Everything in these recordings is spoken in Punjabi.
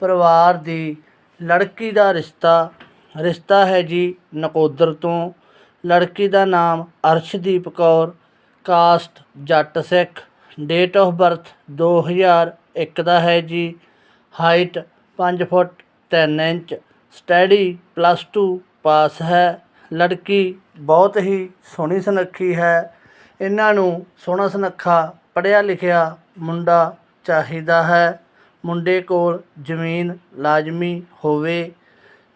ਪਰਿਵਾਰ ਦੀ ਲੜਕੀ ਦਾ ਰਿਸ਼ਤਾ ਰਿਸ਼ਤਾ ਹੈ ਜੀ ਨਕੋਦਰ ਤੋਂ। ਲੜਕੀ ਦਾ ਨਾਮ Arshdeep Kaur, caste Jatt Sikh. Date of birth 2001 ਦਾ ਹੈ ਜੀ। Height 5 foot 3 inch study plus 2 pass ਹੈ। ਲੜਕੀ ਬਹੁਤ ਹੀ ਸੋਹਣੀ ਸੁਨੱਖੀ ਹੈ। ਇਹਨਾਂ ਨੂੰ ਸੋਹਣਾ ਸੁਨੱਖਾ ਪੜ੍ਹਿਆ ਲਿਖਿਆ ਮੁੰਡਾ ਚਾਹੀਦਾ ਹੈ। ਮੁੰਡੇ ਕੋਲ ਜ਼ਮੀਨ ਲਾਜ਼ਮੀ ਹੋਵੇ,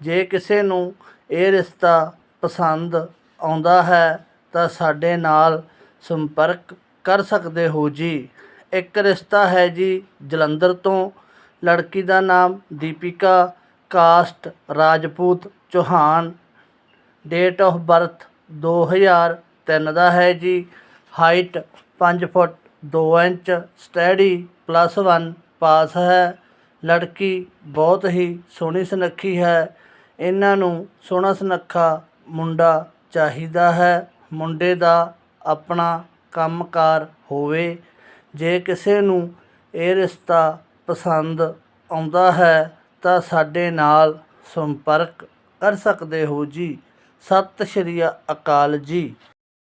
ਜੇ ਕਿਸੇ ਨੂੰ ਇਹ ਰਿਸ਼ਤਾ ਪਸੰਦ ਆਉਂਦਾ ਹੈ, ਤਾਂ ਸਾਡੇ ਨਾਲ ਸੰਪਰਕ ਕਰ ਸਕਦੇ ਹੋ ਜੀ। ਇੱਕ ਰਿਸ਼ਤਾ ਹੈ ਜੀ ਜਲੰਧਰ ਤੋਂ। ਲੜਕੀ ਦਾ ਨਾਮ Deepika, caste Rajput Chauhan. Date of birth 2003 ਦਾ ਹੈ ਜੀ। Height 5 foot 2 inch, study plus 1 pass ਹੈ। ਲੜਕੀ ਬਹੁਤ ਹੀ ਸੋਹਣੀ ਸੁਨੱਖੀ ਹੈ। ਇਹਨਾਂ ਨੂੰ ਸੋਹਣਾ ਸੁਨੱਖਾ ਮੁੰਡਾ ਚਾਹੀਦਾ ਹੈ। ਮੁੰਡੇ ਦਾ ਆਪਣਾ ਕੰਮਕਾਰ ਹੋਵੇ। ਜੇ ਕਿਸੇ ਨੂੰ ਇਹ ਰਿਸ਼ਤਾ ਪਸੰਦ ਆਉਂਦਾ ਹੈ, ਤਾਂ ਸਾਡੇ ਨਾਲ ਸੰਪਰਕ ਕਰ ਸਕਦੇ ਹੋ ਜੀ। ਸਤਿ ਸ਼੍ਰੀ ਅਕਾਲ ਜੀ।